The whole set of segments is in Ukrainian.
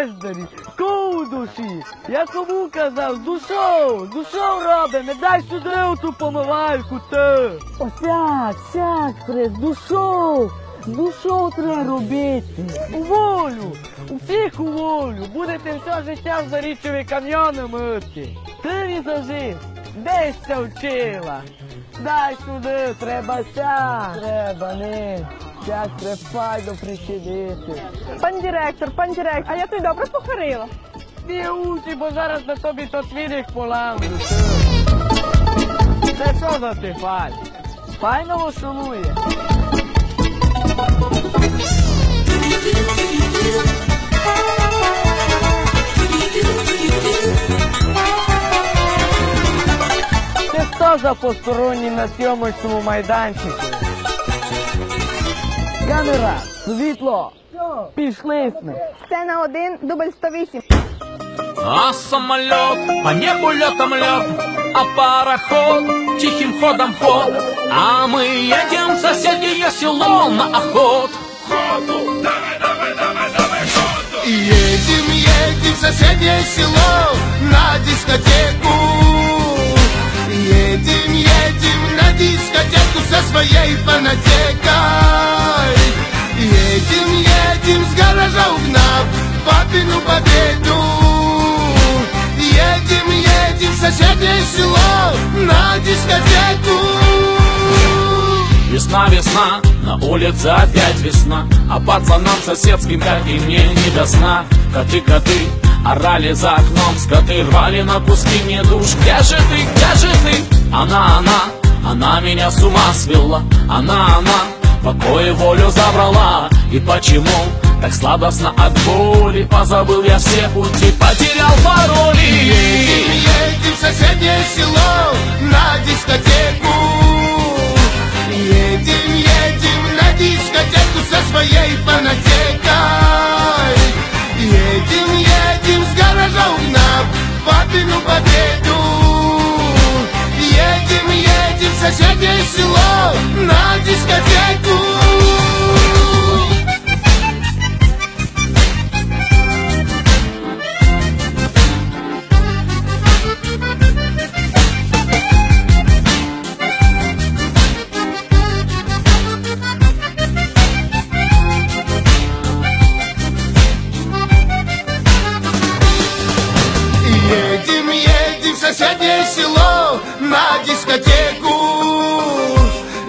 Бездарі, кому душі? Я кому казав, з душою, з душою робимо, дай сюди оту помивальку ти. Осяк, сяк, з душою треба робити. У волю, усіх волю, будете все життя в зарічові кам'яни мити. Ти візажист, десь це вчила. Дай сюди, треба сяк. Треба, не. Треба файно присідити. Пан директор, пан директор, а я тобі добре похорила. Не учи, бо зараз на тобі то твірик поламлю. Це що за ти фай? Файно шанує. Це хто за посторонній на сьомочному майданчику? Камера, світло, пішли ми. Сцена 1, дубль 108. А самолет по небу летом лед, а пароход тихим ходом ход. А мы едем в соседнее село на охот. Едем, едем в соседнее село на дискотеку папину победу Едем, едем в соседнее село на дискотеку. Весна, весна, на улице опять весна А пацанам соседским, как и мне, не до сна. Коты, коты, орали за окном Скоты рвали на куски мне душ Где же ты, где же ты? Она, она, она меня с ума свела Она, она, покой и волю забрала И почему так сладостно от боли Позабыл я все пути, потерял пароли. Едем, едем в соседнее село на дискотеку. Едем, едем на дискотеку со своей фанатекой. Едем, едем с гаража угнав папину победу. Едем, едем в соседнее село на дискотеку соседнее село на дискотеку.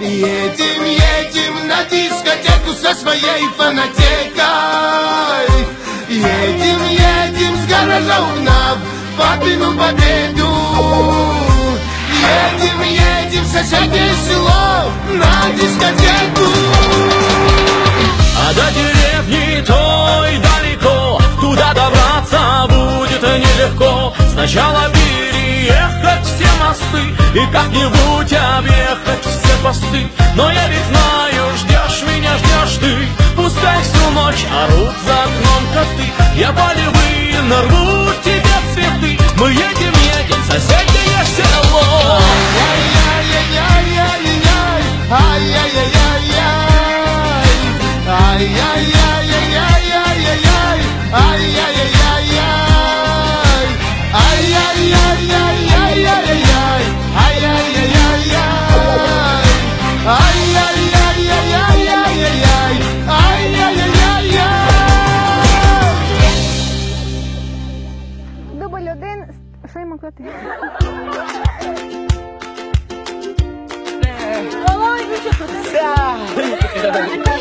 Едем, едем на дискотеку со своей фанатекой. Едем, едем с гаража угнав папину победу. Едем, едем в соседнее село на дискотеку. А до деревни той далеко Туда добраться будет нелегко. Сначала И как-нибудь объехать все посты Но я ведь знаю, ждешь меня, ждешь ты Пускай всю ночь орут за окном коты Я полевые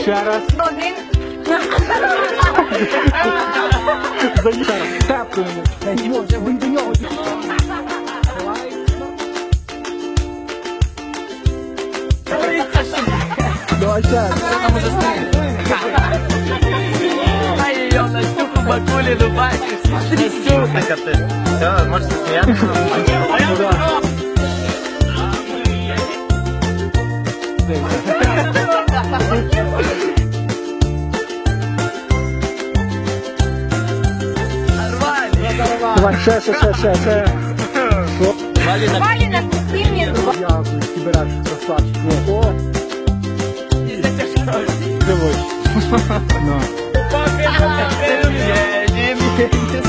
Ще раз. Один. Тапкуємо. Може, ви до нього. Давай ще. Ай, ее на щуку бакулі, ну бачиш. Трясюка. Все, можете сміятися. Давай, ще, ще, ще, ще, ще. Валі на кухні. Дякую, кіберак, красавчик. О. Ну.